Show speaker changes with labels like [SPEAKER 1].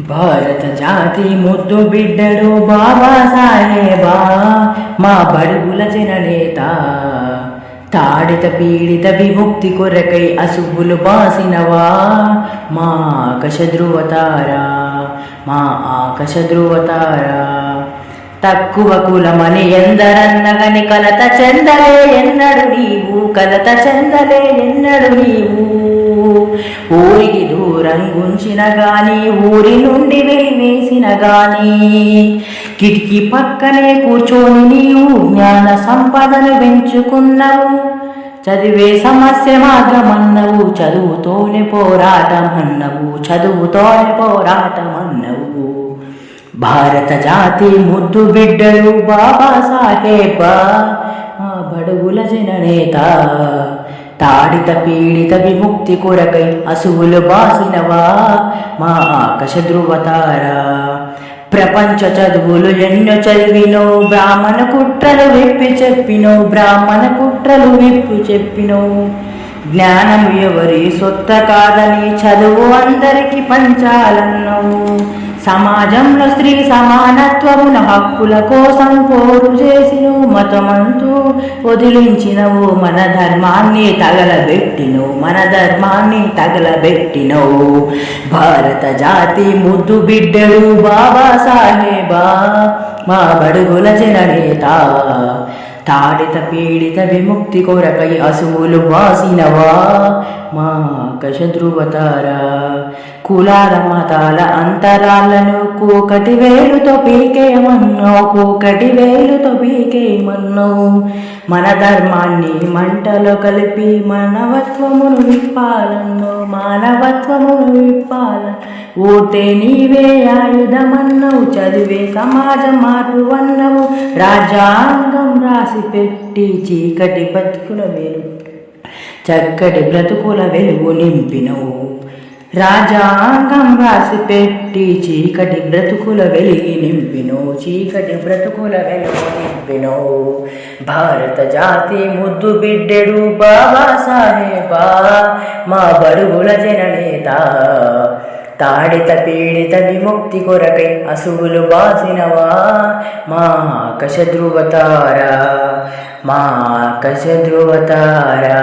[SPEAKER 1] భారత జాతి ముద్దు బిడ్డడు బాబా సాహేబా మా బడుగుల జననేత. తాడిత పీడిత విముక్తి కొరకై అసుగులు బాసినవా? మా ఆకాశ ధ్రువతారా మా ఆకాశ ధ్రువతారా తక్కువ కులమని ఎందరన్నగని కలత చెందలే ఎన్నడు నీవు కలత చెందలే ఎన్నడు నీవు. ఊరికి దూరం గుంచిన గాని ఊరి నుండి వెలివేసిన గాని. కిటికీ పక్కనే కూర్చొని నీవు జ్ఞాన సంపదను పెంచుకున్నావు. చదివే సమస్య మార్గమన్నవు చదువుతోనే పోరాటం అన్నవు చదువుతోనే పోరాటం అన్నవు భారత జాతి ముద్దు బిడ్డలు బాబా సాహేబా బడుగుల జననేత. తాడిత పీడిత విముక్తి కొరకై అసువులు బాసినవా? మా ఆకశ ధృవతారా ప్రపంచ చదువులు ఎన్నో చదివినో బ్రాహ్మణ కుట్రలు విప్పి చెప్పినో బ్రాహ్మణ కుట్రలు విప్పి చెప్పినో. జ్ఞానం ఎవరి సొత్త కాదని చదువు అందరికి పంచాలన్నావు సమాజంలో స్త్రీ సమానత్వమున హక్కుల కోసం పోరు చేసిన మతమంతూ వదిలించినవు మన ధర్మాన్ని తగలబెట్టినవు మన ధర్మాన్ని తగలబెట్టినవు. భారత జాతి ముద్దు బిడ్డలు బాబా సాహేబా మా బడుగుల జననేత. తాడిత పీడిత విముక్తి కొరకై అసువులు వాసినవా? మా ఆకాశ ధృవతారా కులాల మతాల అంతరాలను కూకటి వేలుతో పీకేయమన్నావు కూకటి వేలుతో పీకేయమన్నావు మన ధర్మాన్ని మంటలో కలిపి మానవత్వమును విప్పాలన్నో మానవత్వమును విప్పాల ఓటే నీవే ఆయుధమన్నవు చదివే సమాజ మార్పు అన్నవు రాజ్యాంగం రాసి పెట్టి చీకటి బతుకుల వెలు చక్కటి బ్రతుకుల వెలుగు నింపినవు. రాజాంగం రాసి పెట్టి చీకటి బ్రతుకుల వెలిగి నింపిను చీకటి బ్రతుకుల వెలుగు నింపినో భారత జాతి ముద్దు బిడ్డెడు బాబా సాహేబా మా బడుగుల జననేత. తాడిత పీడిత విముక్తి కొరకై అసువులు బాసినవా? మా ఆకశ ధ్రువతారా? మా ఆకశ ధ్రువతారా?